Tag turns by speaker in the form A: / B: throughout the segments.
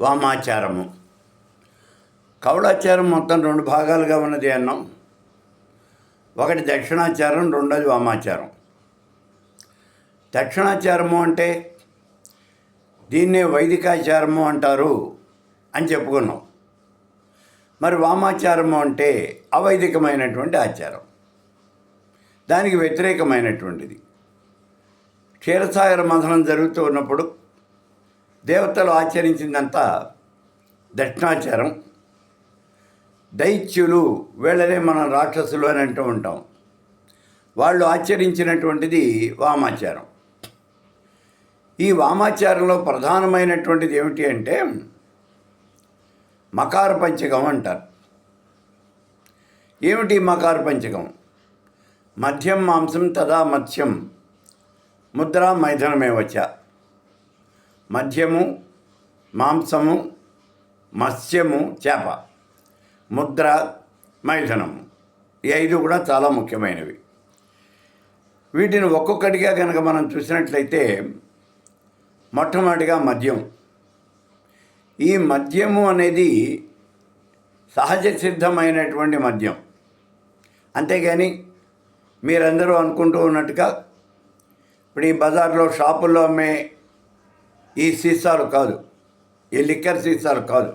A: వామాచారము. కౌళాచారం మొత్తం రెండు భాగాలుగా ఉన్నది అన్నాం. ఒకటి దక్షిణాచారం రెండోది వామాచారం. దక్షిణాచారము అంటే దీన్నే వైదికాచారము అంటారు అని చెప్పుకున్నాం. మరి వామాచారము అంటే అవైదికమైనటువంటి ఆచారం. దానికి వ్యతిరేకమైనటువంటిది. క్షీరసాగర మథనం జరుగుతూ ఉన్నప్పుడు దేవతలు ఆచరించిందంతా దక్షిణాచారం. దైత్యులు వీళ్ళనే మనం రాక్షసులు అని అంటూ ఉంటాం. వాళ్ళు ఆచరించినటువంటిది వామాచారం. ఈ వామాచారంలో ప్రధానమైనటువంటిది ఏమిటి అంటే మకార పంచకం అంటారు. ఏమిటి మకార పంచకం? మద్యం మాంసం తదా మత్స్యం ముద్ర మైథనమేవచ్చ మద్యము మాంసము మత్స్యము చేప ముద్ర మైథనము. ఈ ఐదు కూడా చాలా ముఖ్యమైనవి. వీటిని ఒక్కొక్కటిగా కనుక మనం చూసినట్లయితే మొట్టమొదటిగా మద్యం. ఈ మద్యము అనేది సహజ సిద్ధమైనటువంటి మద్యం. అంతేగాని మీరందరూ అనుకుంటూ ఉన్నట్టుగా ఇప్పుడు ఈ బజార్లో షాపుల్లో అమ్మే ఈ సీసాలు కాదు. ఈ లిక్కర్ సీసాలు కాదు.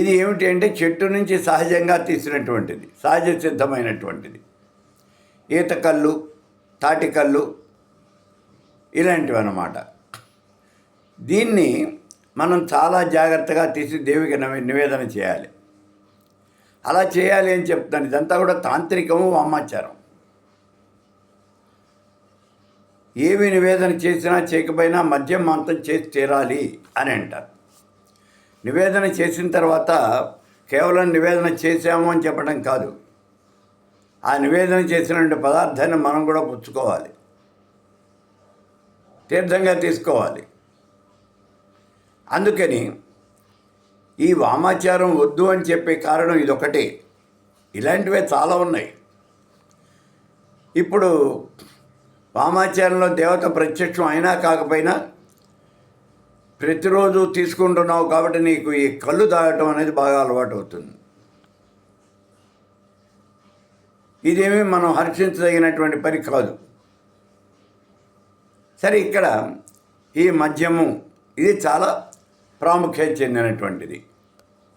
A: ఇది ఏమిటి అంటే చెట్టు నుంచి సహజంగా తీసినటువంటిది సహజ సిద్ధమైనటువంటిది. ఈత కళ్ళు ఇలాంటివి అన్నమాట దీన్ని మనం చాలా జాగ్రత్తగా తీసి దేవికి నివేదన చేయాలి. అలా చేయాలి అని చెప్తాను ఇదంతా కూడా తాంత్రికము వామాచారం. ఏమి నివేదన చేసినా చేయకపోయినా మద్యం మాంతం చేసి తీరాలి అని అంటారు. నివేదన చేసిన తర్వాత కేవలం నివేదన చేశాము అని చెప్పడం కాదు. ఆ నివేదన చేసినటువంటి పదార్థాన్ని మనం కూడా పుచ్చుకోవాలి. తీర్థంగా తీసుకోవాలి. అందుకని ఈ వామాచారం వద్దు అని చెప్పే కారణం ఇదొకటి. ఇలాంటివే చాలా ఉన్నాయి. ఇప్పుడు వామాచారంలో దేవత ప్రత్యక్షం అయినా కాకపోయినా ప్రతిరోజు తీసుకుంటున్నావు కాబట్టి నీకు ఈ కళ్ళు తాగటం అనేది బాగా అలవాటు అవుతుంది. ఇదేమీ మనం హర్షించదగినటువంటి పని కాదు. సరే ఇక్కడ ఈ మద్యము ఇది చాలా ప్రాముఖ్యత చెందినటువంటిది.